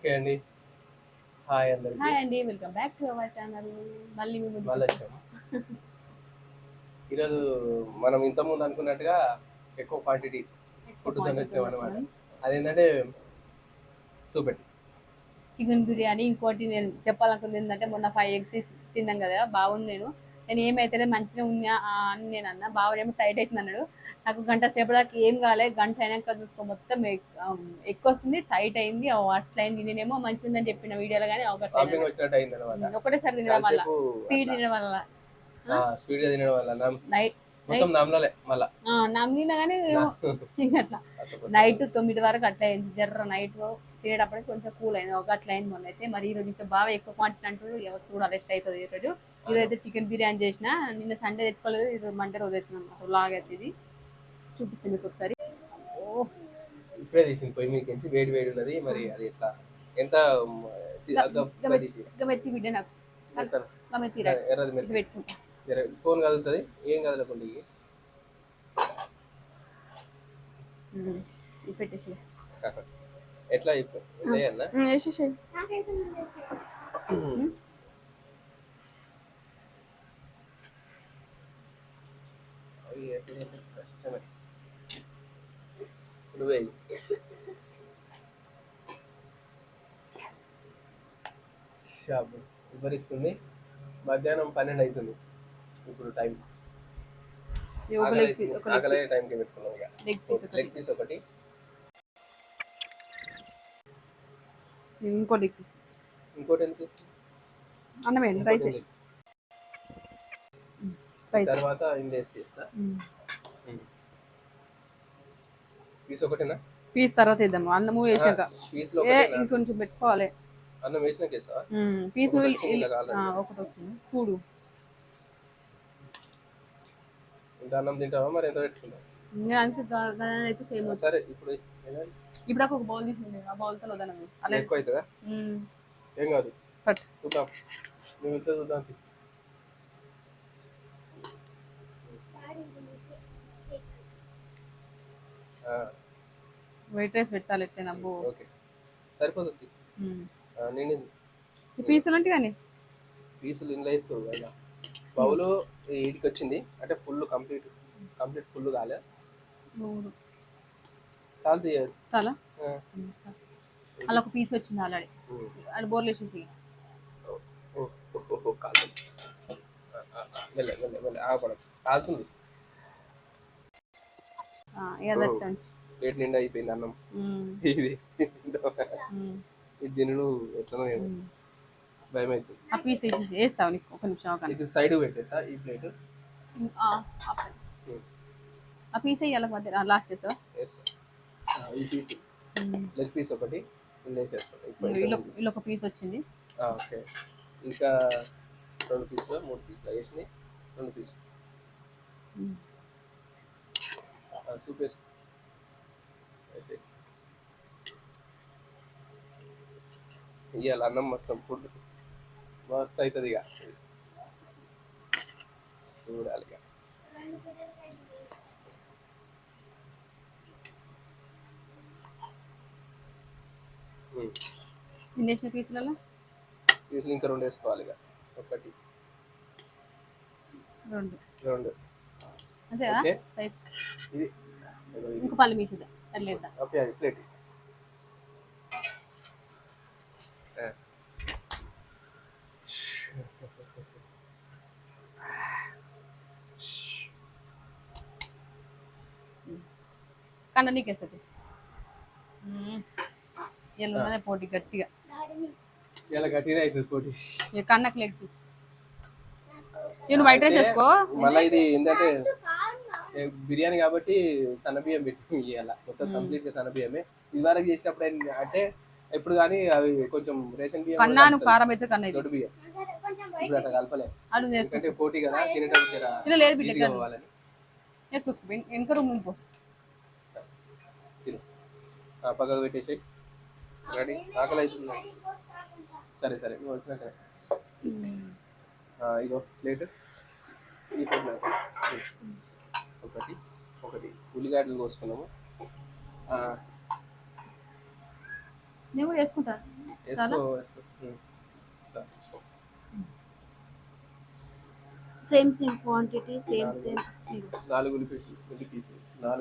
Okay అండి. Hi అందరికి. Hi అండి welcome back to our channel. మళ్ళీ మీ ముందుకు మళ్ళీ వచ్చాము. ఈరోజు మనం ఇంతకుముందు అనుకున్నట్టుగా ఎక్కువ క్వాంటిటీ ఫుడ్ తినొచ్చాం అనమాట అదేంటంటే చూపెట్టి. చికెన్ బిర్యానీ ఇంకోటి నేను చెప్పాలనుకుంది ఏంటంటే మొన్న ఫైవ్ ఎగ్స్ తిన్నాం కదా బాగుంది నేను. నేను ఏమైతే మంచిగా ఉన్నా అని నేను అన్నా. బావడేమో టైట్ అవుతుంది అన్నాడు నాకు గంట సేపటి దాకా ఏం కాలే. గంట అయినాక చూసుకో మొత్తం ఎక్కువ వస్తుంది టైట్ అయింది. అట్లా అయింది. నేనేమో మంచిగా ఉందని చెప్పిన వీడియోలో కానీ ఒకటేసారి తినడం వల్ల. స్పీడ్ తినడం వల్ల. స్పీడ్ తినడం వల్ల. నైట్ నమ్మినా కానీ అట్లా నైట్ తొమ్మిది వరకు అట్లా అయింది. జర్ర నైట్ తినేటప్పటికి కొంచెం కూల్ అయింది. ఒక అట్లా అయింది మొన్న అయితే. మరి ఈ రోజు ఇంకా బాగా ఎక్కువ క్వాంటిటీ అంటారు. ఎవరు చూడాలి ఎట్లా అవుతుంది ఈ రోజు. ఈ రోజు అయితే చికెన్ బిర్యానీ చేసిన. నిన్న సండే తెచ్చుకోలేదు. ఈ రోజు మండే రోజు అవుతుంది లాగ్ అయితే ఇది. చూపిస్తాను మీకు ఒకసారి. ఇప్పుడే తీసింది పొయ్యి మీకు నుంచి వేడి వేడి ఉన్నది మరి అది ఎట్లా? ఎంత మ్, తి- గ- అద్దం గ- పది తి- ఇంకా మెత్తి బిడ్డ నాకు? ఎంత? ఇంకా మెత్తి రా ఎర్రది మీరు ఇటు పెట్టుకుంటా. ఫోన్ కదులుతుంది? ఏం కదలకుండా పెట్టేసి ఎట్లా వేసేసాయి. కష్టమే. వెయ్యి. షాపు వివరిస్తుంది మధ్యాహ్నం పన్నెండు అవుతుంది ఇప్పుడు టైం ఆకలే టైంకి పెట్టుకున్నాం ఇక. లెగ్ పీస్ ఒకటి. ఇంకో లెగ్ పీస్ ఇంకోటి ఎంత? అన్నమే రైస్ తర్వాత ఇండేస్ చేస్తా. పీస్ ఒకటేనా? పీస్ తర్వాత ఇద్దాము అన్నము వేసినాక. పీస్లో ఏ? ఇంకొంచెం పెట్టుకోవాలి. అన్నం వేసినాక వేస్తావా? పీస్ ఒకటి వచ్చింది చూడు. ఇంత అన్నం తింటావా? మరి ఎంత పెట్టుకుంటావు నేను అయితే సేమ్ సరే ఇప్పుడు? ఇప్పుడు ఒక బౌల్ తీసుకుంది ఆ బౌల్తో వదలను అలా ఎక్కువ అవుతుందా? ఏం కాదు. కట్. చూద్దాం. నువ్వు వెళ్తే చూద్దాం? తీ. ఆ, వైట్ రైస్ పెట్టాలి ఎట్లా నవ్వు ఓకే సరిపోతుంది. నేను పీస్ ఉన్నట్టు కానీ పీసులు ఇంట్లో వేస్తావు కదా బౌలు ఈడికి వచ్చింది. అంటే ఫుల్ కంప్లీట్ కంప్లీట్ ఫుల్ కాలే. మూడు. సాల్ట్ తీయదు. చాలా అలా ఒక పీస్ వచ్చింది ఆల్రెడీ. ఉమ్. అది బోర్లు వేసేసి కాలుతుంది. ప్లేట్ నిండా అయిపోయింది అన్నం. ఇది ఇది తినడు ఎట్లనో. భయం అవుతుంది ఆ పీస్ వేస్తావు నీకు ఒక నిమిషం ఇది సైడ్ పెట్టేసా ఈ ప్లేట్? ఆ పీస్ వేయాలి మధ్య లాస్ట్ వేస్తావా? ఈ పీస్. లెగ్ పీస్ ఒకటి వీళ్ళు ఒక పీస్ వచ్చింది. ఓకే. ఇంకా రెండు పీసులు మూడు పీసులు వేసినాయి రెండు పీసులు. సూప్ వేసుకో. ఇవాళ అన్నం మస్తు ఫుడ్. మస్తు అవుతుంది ఇక చూడాలి ఇక పీసులలో? పీసులు ఇంకా రెండు వేసుకోవాలి ఇక ఒకటి. రెండు. రెండు. ఇది ఇది. ఇంకో పళ్ళు నీకేస్తుంది వీళ్ళు ఉన్నదే పోటీ గట్టిగా. ఇలా గట్టిగా అవుతుంది పోటీ. ఇక కన్నకు లెగ్ పీస్. నేను వైట్ రైస్ వేసుకో. మళ్ళీ ఇది ఏంటంటే బిర్యానీ కాబట్టి సన్నబియ్యం పెట్టి ఇవ్వాలి మొత్తం కంప్లీట్గా సన్నబియ్యమే. ఇది వరకు చేసినప్పుడు అంటే ఎప్పుడు కానీ అవి కొంచెం రేషన్ బియ్యం కారం అయితే కన్నా ఇది దొడ్డు బియ్యం. ఇప్పుడు అట్లా కలపలే. ఎందుకంటే పోటీ కదా తినేటప్పుడు వెనక రూమ్ ఆ, పక్కకు పెట్టేసి రెడీ? ఆకలి అవుతుంది సరే సరే. నువ్వు వచ్చినాక. ఆ, ఇగో ప్లేట్. ఈ ప్లేట్. ఒకటి ఒకటి. ఉల్లిగడ్డలు కోసుకున్నాము. నేను కూడా వేసుకుంటా. వేసుకో వేసుకో. Same same quantity same same నాలుగు.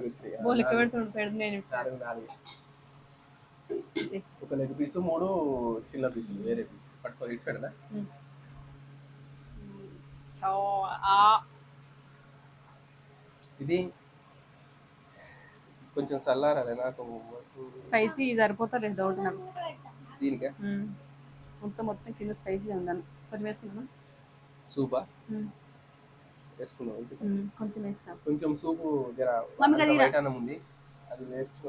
వచ్చాయి. ఆ, బోల్ ఎక్కడ నాలుగు. పెడుతుండు పెడు నేను నాలుగు నాలుగు. ఒక లెగ్ పీసు మూడు చిన్న పీసులు వేరే పీసులు. పట్టుకో ఇటు పెడదా ఇది కొంచెం చల్లారాలి నాకు స్పైసీ సరిపోతుంది డౌట్ నాకు. దీనికే. మొత్తం మొత్తం కింద స్పైసీ ఉందని కొంచెం వేసుకుందామా? సూపా. వేసుకున్నాం. కొంచెం వేస్తాం. కొంచెం సూపు జర మమ్మీ ఉంది. అది వేస్ట్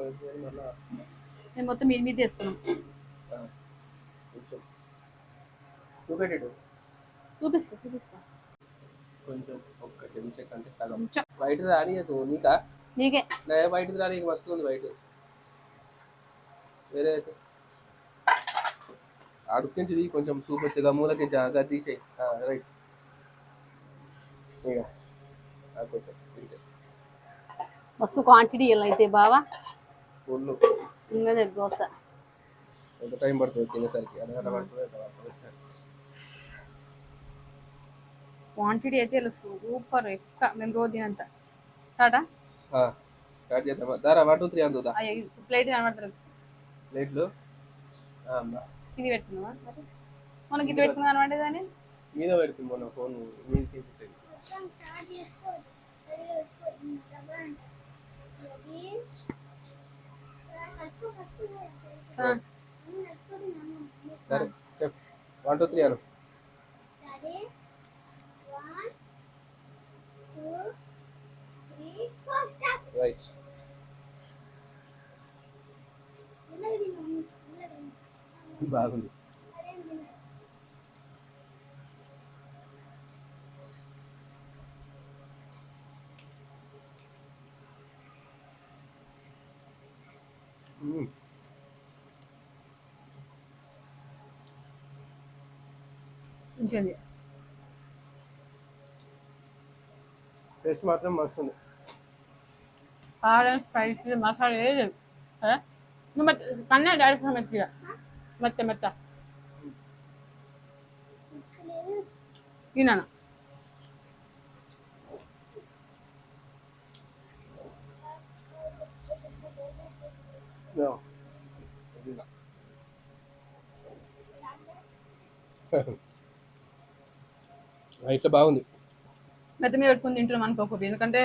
నేను మొత్తం మీద మీద వేసుకున్నాం కొంచెం. చూపెట్టాడు చూపిస్తా చూపిస్తా. కొంచెం ఒక్క చెంచా కంటే సగం. బయట రాని నీకా? నీకే. నా బయట రాని మస్తు ఉంది బయట. వేరే అయితే. అడుక్కించి కొంచెం సూప్ వచ్చి గమ్ములకి జాగ్రత్త తీసేయి. రైట్. ఇక కొంచెం. మస్తు క్వాంటిటీ అయితే బావా. ఫుల్ ఇంకా దోశ ఎంత టైం పడుతుంది తినేసరికి? అరగంట పడుతుంది? క్వాంటిటీ అయితే ఇలా సూపర్ ఎక్కువ. మేము రోజు తినంత. స్టార్టా? స్టార్ట్ చేద్దామా? దారా వన్ టూ త్రీ అందుదా ప్లేట్ కనబడతారు ప్లేట్లు. ఇది పెట్టుకున్నావా మనకి ఇది పెట్టుకున్నా అనమాట దాన్ని? మీద పెడుతుంది మొన్న ఫోన్ మీద తీసుకుంటుంది సరే చెప్ వన్ టూ త్రీ అను. రైట్ బాగుంది. టేస్ట్ మాత్రం మస్తు ఉంది. కారం స్పైసీ మసాలా ఏది మెత్త మెత్త తిన్నాను No. అదిగా. ఆ, ఇట్లా బాగుంది మెత్త మీద పెట్టుకుని తింటున్నాం అనుకోకూడదు ఎందుకంటే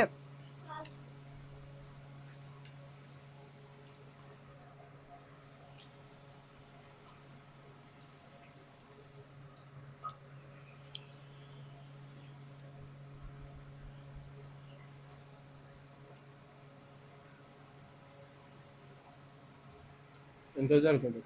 ఎంత జరుగుతుంది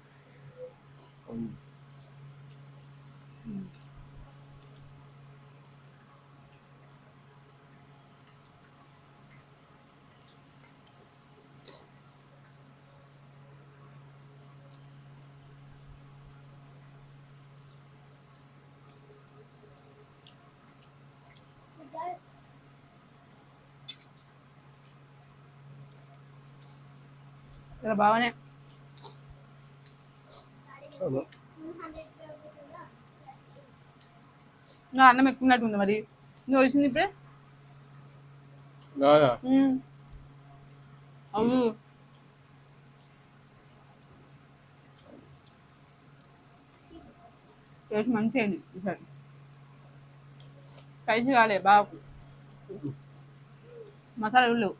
ఇలా బాగానే నా అన్నం ఎక్కున్నట్టు ఉంది మరి. నువ్వు వచ్చింది ఇప్పుడే. అవును టేస్ట్ మంచిగా అయింది ఈసారి. స్పైసీ కాలే బాగా మసాలా ఉల్లు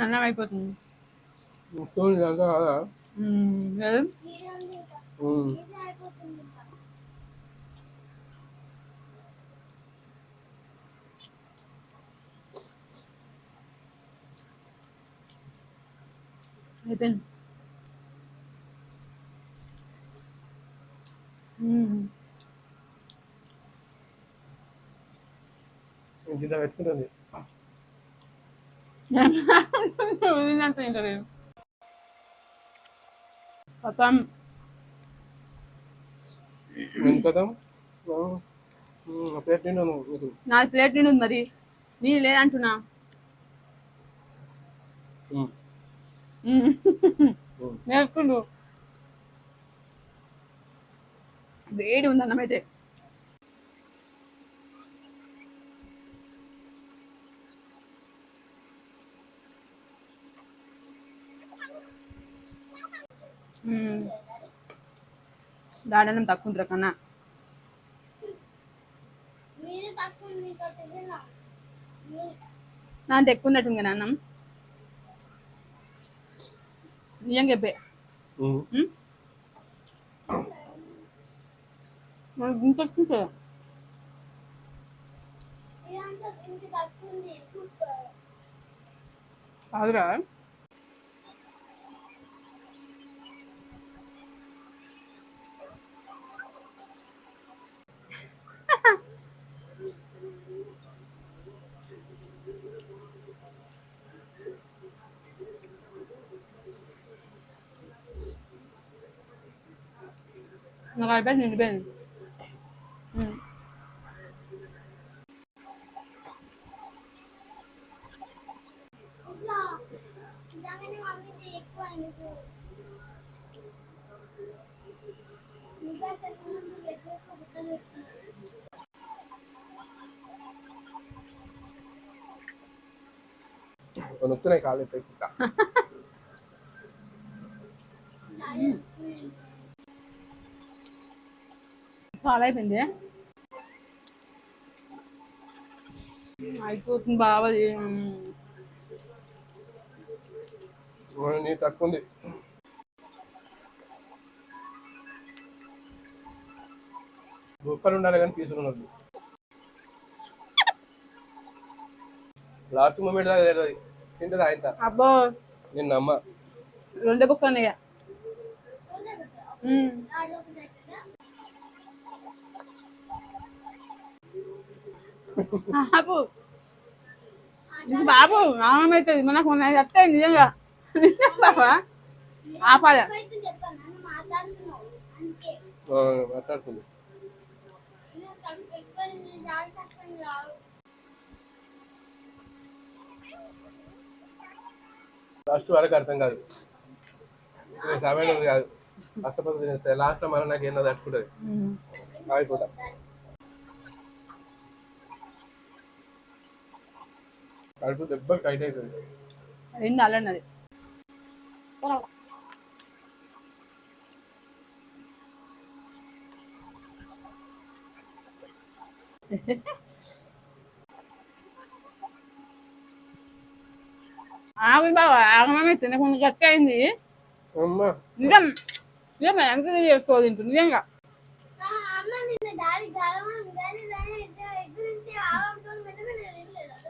అన్నం అయిపోతుంది మొత్తం కాదా? అయిపోయింది. పెట్టుకుంటుంది. ప్లేట్ నిండు ప్లేట్ నిండు మరి. నీ లేదంటున్నా. నేర్చుకుండు. వేడి ఉంది అన్నం దాడనం తక్కువ ఉందిరా కన్నా. అంత ఎక్కువ ఉన్నట్టుంది కదా అన్నం. నిజంగా చెప్పే. తక్కువ ఉంది సూపర్. కాదురా నాకు అయిపోయింది నిండిపోయింది మ్మ్. ఇట్లా నిజంగానే మమ్మీది ఎక్కువ అయింది ఇంకా తెలిసినందుకు ఎక్కువ బుట్టలు పెట్టుకున్నాను నొక్కున్నాయి కాళ్ళు ఎత్తాయి అయిపోయింది అయిపోతుంది బావది నీ తక్కువ ఉంది గొప్పలు ఉండాలి కానీ పీసులు ఉండదు లాస్ట్ మూమెంట్ దాకా తెలియదు. తింటుంది ఆయన అబ్బో. నేను నమ్మ రెండే బుక్కలు అన్నయ్య బాబు. బాబు మనకు అత్తే నిజంగా. నిజం బాబా ఆపాల? మాట్లాడుతుంది. లాస్ట్ వరకు అర్థం కాదు. సమయం కాదు. అసలు తినేస్తాయి లాస్ట్లో మనం నాకు ఎన్నో తట్టుకుంటుంది. ఆగిపోతా. కడుపు దెబ్బ టైట్ అవుతుంది అయింది అల్లన్నది. ఆగు బాబా ఆగమే తినకుండా గట్టి అయింది. నిజం. నిజం ఎంకరేజ్ చేసుకోవాలి తింటు నిజంగా ఆ, అమ్మ నిన్న డాడీ గర్వం గది ఎగురించి ఆవంతో మెల్లమెల్ల వెళ్ళలేదు తిన్నారా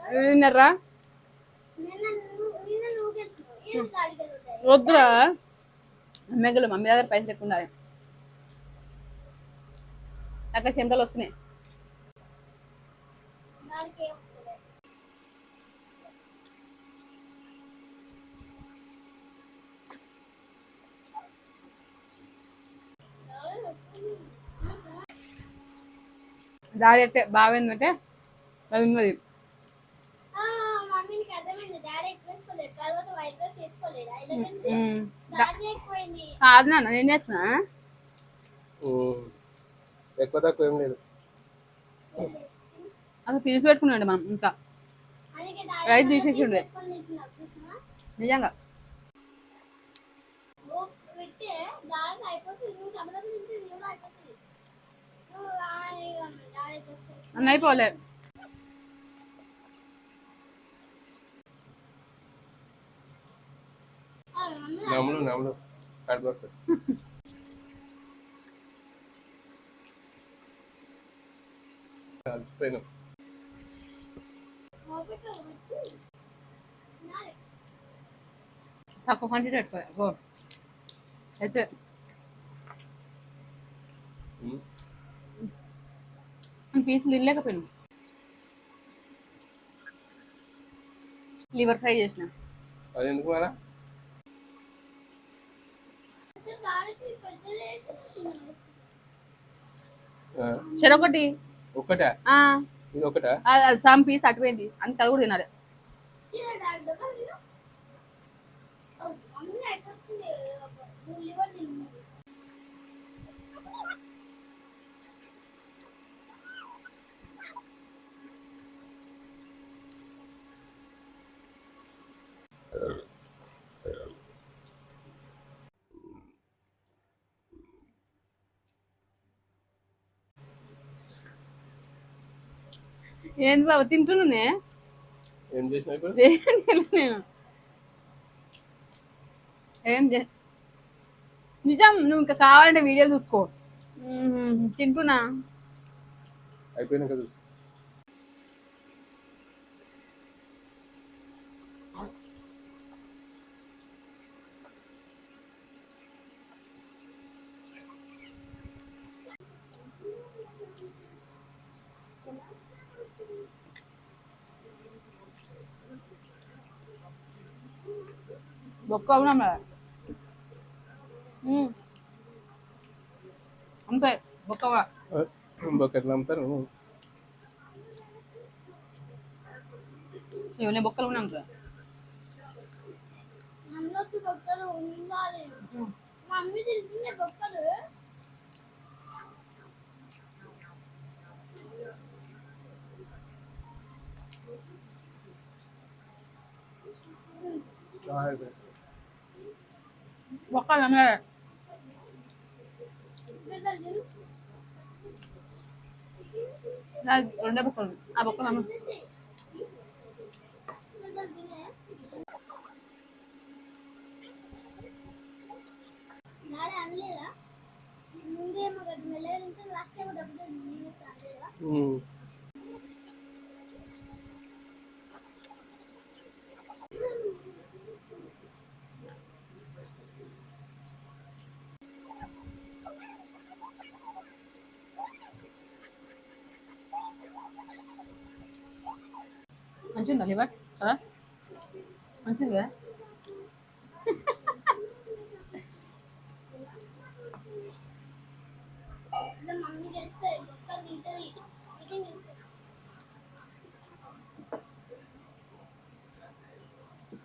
నిన్న నువ్వు నిన్న నువ్వు గెలుచుకో ఏం డాడీ గెలుతాయి వద్దురా. మెగలు మమ్మీ దగ్గర పైసలు ఎక్కువ ఉండాలి. అక్కడ చెమటలు వస్తున్నాయి. డాడీకి అయితే బాగా ఏంటంటే అది ఉన్నది ఆ, మమ్మీకి అర్థమైంది డాడీ ఎక్కువ వేసుకోలేదు తర్వాత వైట్ రైస్ వేసుకోలేదా ఎలగెన్స్ ఉమ్. డాడీ ఎక్కువైంది కాదు నాన్న నేను చేస్తున్నా. ఉమ్. ఎక్కువ తక్కువ ఏం లేదు. అసలు పీసు పెట్టుకున్నాడు మనం ఇంకా. రైస్ తీసేసి ఉండే నిజంగా. నువ్వు పెట్టే డాడీ అయిపోతుంది నువ్వు తమలకు తింటే నువ్వు అయిపోతుంది నువ్వు డాడీ డాడీ ఎక్కువ అన్న అయిపోలే ఆ, మమ్మీ కలిసిపోయినాం ఓపిక వద్దు. నాది. తక్కువ క్వాంటిటీ పెట్టుకో అయితే ఉమ్. పీసులు తినలేకపోయాను లివర్ ఫ్రై చేసిన అది ఎందుకు మరా దానికి పెద్దది వేసి ఆ, చెరొకటి ఒక్కటా ఆ, ఇది ఒకటా? సమ్ పీస్ అటుపోయింది. అంత అది కూడా తినాలి. తినడానికి డబ్బా తిను. ఓ, అన్నీ అయిపోతుంది నువ్వు లివర్ తిను ఏంది బాబు తింటున్నానే? ఏం చేసినా ఇప్పుడు? నేను. ఏం చే నిజం నువ్వు ఇంకా కావాలంటే వీడియోలు చూసుకో. తింటున్నా. అయిపోయినాక చూసి మరి మ్మ్. అంతే బొక్క కూడా బొక్కట్లు అమ్ముతారు ఇవన్నీ బొక్కలు కూడా ఉంటాయి అన్నొద్దు బొక్కలు ఉండాలి. మమ్మీ తింటుండే బొక్కలు. బొక్కలు అమ్మే ఒక్క తిను రెండే బొక్కలు ఆ బొక్కలు అమ్మ గిడ్డలు తినే నాడే అనలేదా ముందేమో కదా మెల్లగా తింటే లాస్ట్ ఏమో డబ్బులు నేను అనలేదా ఉమ్. మంచిగా ఉందా లివర్ కదా మంచిది కదా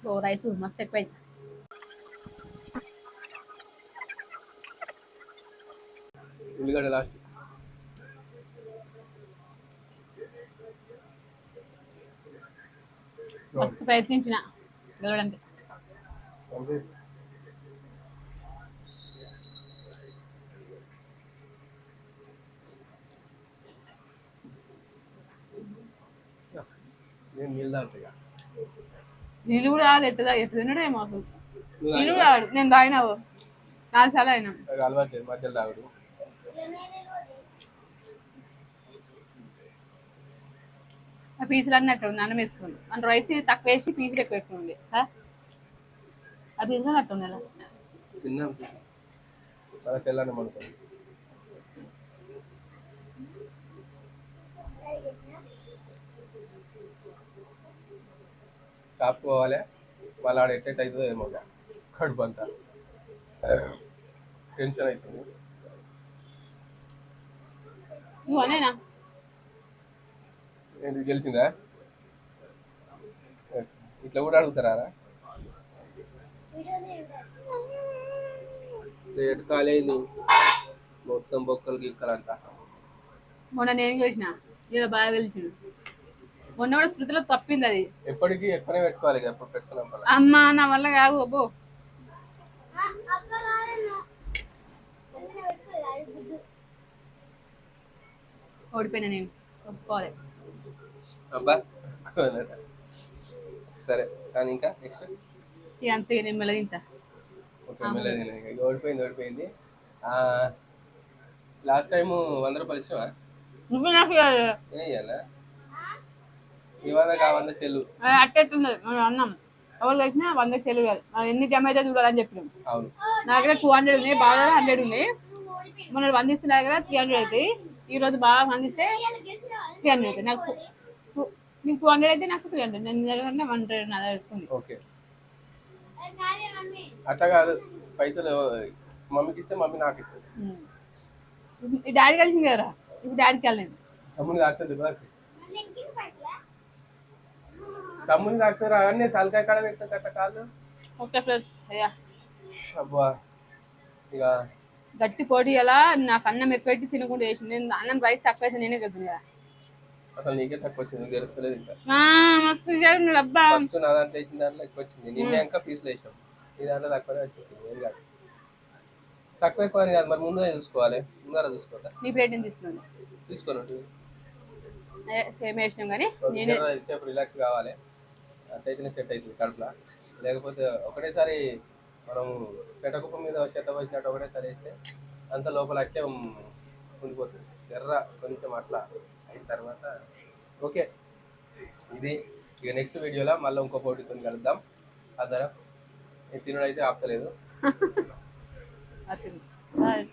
ఓ రైస్ మస్తు ఎక్కువైంది ఉల్లిగడ్డ లాస్ట్ మస్తు ప్రయత్నించిన గెలవడానికి నీళ్ళు కూడా ఆగదు ఎట్టు ఎట్టు తినడే మాకు నీళ్ళు కూడా ఆడు నేను తాగినావు నాలుగు సార్లు అయినా అలవాటు మధ్యలో తాగుడు. పీసులు అన్నీ అట్టు ఉంది అన్నం వేసుకోండి. మన రైస్ తక్కువ వేసి పీసులు ఎక్కువ పెట్టుకోండి ఆ? ఆ పీసులు అట్టు ఉంది అలా చిన్న మన తెల్లని మనకు. షాప్ పోవాలి మళ్ళీ ఆడ ఎట్టెట్ అవుతుందో ఏమో ఇక. కడుపు అంతా. టెన్షన్ అవుతుంది. నువ్వు అనేనా ఏంటి గెలిచిందా ఇట్లా కూడా అడుగుతారా? లేట్ కాలేదు మొత్తం బొక్కలు గిక్కలంట. మొన్న నేను చూసిన. ఇలా బాగా గెలిచిండు మొన్న కూడా శృతిలో తప్పింది అది. ఎప్పటికీ ఎక్కువనే పెట్టుకోవాలి ఎప్పుడు పెట్టుకున్నాం అమ్మా నా వల్ల కాదు అబ్బో. ఓడిపోయినా నేను. ఒప్పుకోవాలి. అబ్బా సరే కానీ ఇంకా నెక్స్ట్ ఇక అంతే నేను మెల్ల తింటా. ఓకే మెల్లది ఇక. ఓడిపోయింది ఓడిపోయింది. లాస్ట్ టైం వంద రూపాయలు ఇచ్చినావా? నువ్వు నాకు ఇవ్వాలి. ఏం ఇయ్యాలా? ఇవాళ కావాల చెల్లు. అట్టేట్టున్నది మనం అన్నం. ఎవరు కలిసినా వందకి సెల్ కాదు. మనం ఎన్ని జమ అయితే చూడాలని చెప్పినాం. అవును. నా దగ్గర టూ హండ్రెడ్ ఉన్నాయి బాగా హండ్రెడ్ ఉన్నాయి మొన్న వంద ఇస్తే నా దగ్గర త్రీ హండ్రెడ్ అవుతాయి. ఈ రోజు బాగా అందిస్తే త్రీ హండ్రెడ్ అవుతాయి. నాకు నీకు టూ హండ్రెడ్ అయితే నాకు త్రీ హండ్రెడ్ నేను దగ్గర వన్ హండ్రెడ్ నా దగ్గర ఓకే. అట్లా కాదు. పైసలు మమ్మీకి ఇస్తే మమ్మీ నాకు ఇస్తుంది. డాడీ కలిసింది కదా ఇప్పుడు డాడీకి వెళ్ళలేదు. తమ్ముని తాకుతుంది బాకి తమ్ముని తాకుతారు అవన్నీ తలకాయ కాడ పెడతా కట్ట కాళ్ళు ఓకే ఫ్రెండ్స్ అయ్యా. అబ్బా. ఇక గట్టి పోటీ ఎలా నాకు అన్నం ఎక్కువ పెట్టి తినకుండా వేసింది నేను అన్నం రైస్ తక్కువ వేసి నేనే కదా అసలు నీకే తక్కువ వచ్చింది గెలుస్తలేదు ఇంకా. మస్తు అబ్బా. ఫస్ట్ నా దాంట్లో వేసిన దాంట్లో ఎక్కువ వచ్చింది. నిన్న ఇంకా పీసులు వేసాం. నీ దాంట్లో తక్కువనే వచ్చింది ఏం కాదు. తక్కువ ఎక్కువ అని కాదు మరి ముందే చూసుకోవాలి. ముందర చూసుకోవద్దా నీ ప్లేట్ ఏం తీసుకున్నాను తీసుకోనండి సేమ్ వేసినాం కానీ నేనే సేపు రిలాక్స్ కావాలి. అట్లయితేనే సెట్ అవుతుంది కడుపులో. లేకపోతే ఒకటేసారి మనం పెటకుప్ప మీద చెత్త వచ్చినట్టు ఒకటేసారి వేస్తే అంత లోపల అట్లే ఉండిపోతుంది. ఎర్ర కొంచెం అట్లా. అయిన తర్వాత ఓకే. ఇది ఇక నెక్స్ట్ వీడియోలో మళ్ళీ ఇంకో పోటీతో కలుద్దాం. ఆ ధర తినడం అయితే ఆపలేదు బాయ్.